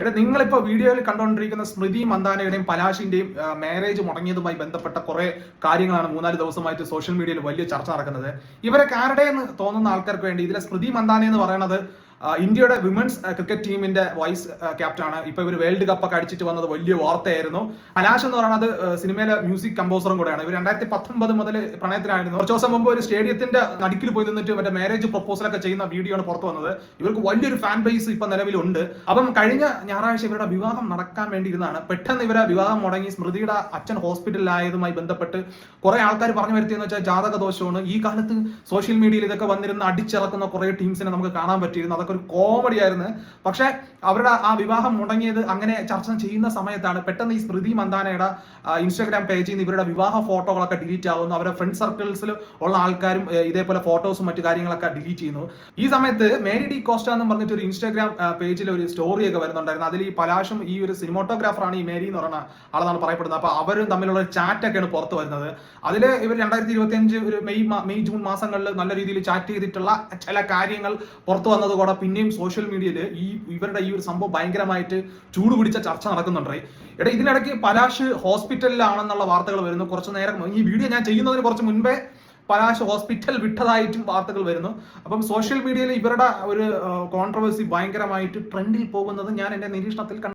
എടാ നിങ്ങളിപ്പോ വീഡിയോയിൽ കണ്ടുകൊണ്ടിരിക്കുന്ന സ്മൃതി മന്ദാനയുടെയും പലാശിന്റെയും മാരേജ് മുടങ്ങിയതുമായി ബന്ധപ്പെട്ട കുറെ കാര്യങ്ങളാണ് മൂന്നാൽ ദിവസമായിട്ട് സോഷ്യൽ മീഡിയയിൽ വലിയ ചർച്ച നടക്കുന്നത്. ഇവരെ ആരുടെ എന്ന് തോന്നുന്ന ആൾക്കാർക്ക് വേണ്ടി ഇതിലെ സ്മൃതി മന്ദാന എന്ന് പറയുന്നത് ഇന്ത്യയുടെ വിമൻസ് ക്രിക്കറ്റ് ടീമിന്റെ വൈസ് ക്യാപ്റ്റനാണ് ഇപ്പൊ ഇവർ വേൾഡ് കപ്പ് ഒക്കെ അടിച്ചിട്ട് വന്നത് വലിയ വാർത്തയായിരുന്നു. അലാഷ് എന്ന് പറയുന്നത് സിനിമയിലെ മ്യൂസിക് കമ്പോസറും കൂടെയാണ്. ഇവർ രണ്ടായിരത്തി പത്തൊമ്പത് മുതൽ പ്രണയത്തിലായിരുന്നു. കുറച്ച് ദിവസം മുമ്പ് ഒരു സ്റ്റേഡിയത്തിന്റെ നടുക്കിൽ പോയി നിന്നിട്ട് മറ്റേ മാരേജ് പ്രപ്പോസൽ ഒക്കെ ചെയ്യുന്ന വീഡിയോ ആണ് പുറത്തു വന്നത്. ഇവർക്ക് വലിയൊരു ഫാൻ ബേസ് ഇപ്പൊ നിലവിലുണ്ട്. അപ്പം കഴിഞ്ഞ ഞായറാഴ്ച ഇവരുടെ വിവാഹം നടക്കാൻ വേണ്ടി ഇരുന്നാണ്. പെട്ടെന്ന് ഇവരെ വിവാഹം മുടങ്ങി സ്മൃതിയുടെ അച്ഛൻ ഹോസ്പിറ്റലിലായതുമായി ബന്ധപ്പെട്ട് കുറെ ആൾക്കാർ പറഞ്ഞു വരുത്തിയെന്ന് വെച്ചാൽ ജാതക ദോഷമാണ് ഈ കാലത്ത് സോഷ്യൽ മീഡിയയിൽ ഇതൊക്കെ വന്നിരുന്ന അടിച്ചിറക്കുന്ന കുറെ ടീംസിനെ നമുക്ക് കാണാൻ പറ്റിയിരുന്നു. അതൊക്കെ ഒരു കോമഡി ആയിരുന്നു. പക്ഷെ അവരുടെ ആ വിവാഹം മുടങ്ങിയത് അങ്ങനെ ചർച്ച ചെയ്യുന്ന സമയത്താണ് പെട്ടെന്ന് ഈ സ്മൃതി മന്ദാനയുടെ ഇൻസ്റ്റാഗ്രാം പേജിൽ നിന്ന് ഇവരുടെ വിവാഹ ഫോട്ടോകളൊക്കെ ഡിലീറ്റ് ആവുന്നു. അവരുടെ ഫ്രണ്ട് സർക്കിൾസിൽ ഉള്ള ആൾക്കാരും ഇതേപോലെ ഫോട്ടോസും മറ്റു കാര്യങ്ങളൊക്കെ ഡിലീറ്റ് ചെയ്യുന്നു. ഈ സമയത്ത് മേരി ഡി കോസ്റ്റ എന്ന് പറഞ്ഞിട്ട് ഒരു ഇൻസ്റ്റാഗ്രാം പേജിൽ ഒരു സ്റ്റോറിയൊക്കെ വരുന്നുണ്ടായിരുന്നു. അതിൽ ഈ പലാശും ഈ ഒരു സിനിമോട്ടോഗ്രാഫറാണ് ഈ മേരി എന്ന് പറയുന്ന ആളെന്നാണ് പറയപ്പെടുന്നത്. അപ്പൊ അവരും തമ്മിലുള്ള ചാറ്റ് ഒക്കെയാണ് പുറത്ത് വരുന്നത്. അതിൽ ഇവർ രണ്ടായിരത്തി ഇരുപത്തി അഞ്ച് ഒരു മെയ് മെയ് ജൂൺ മാസങ്ങളിൽ നല്ല രീതിയിൽ ചാറ്റ് ചെയ്തിട്ടുള്ള ചില കാര്യങ്ങൾ പുറത്തു വന്നത് കൂടെ പിന്നെയും സോഷ്യൽ മീഡിയയിൽ ഈ ഇവരുടെ ഈ ഒരു സംഭവം ഭയങ്കരമായിട്ട് ചൂടുപിടിച്ച ചർച്ച നടക്കുന്നുണ്ട്. എടാ ഇതിനിടയ്ക്ക് പലാഷ് ഹോസ്പിറ്റലിലാണെന്നുള്ള വാർത്തകൾ വരുന്നു. കുറച്ച് നേരം ഈ വീഡിയോ ഞാൻ ചെയ്യുന്നതിന് കുറച്ച് മുൻപേ പലാശ് ഹോസ്പിറ്റൽ വിട്ടതായിട്ടും വാർത്തകൾ വരുന്നു. അപ്പം സോഷ്യൽ മീഡിയയിൽ ഇവരുടെ ഒരു കോൺട്രവേഴ്സി ഭയങ്കരമായിട്ട് ട്രെൻഡിൽ പോകുന്നത് ഞാൻ എന്റെ നിരീക്ഷണത്തിൽ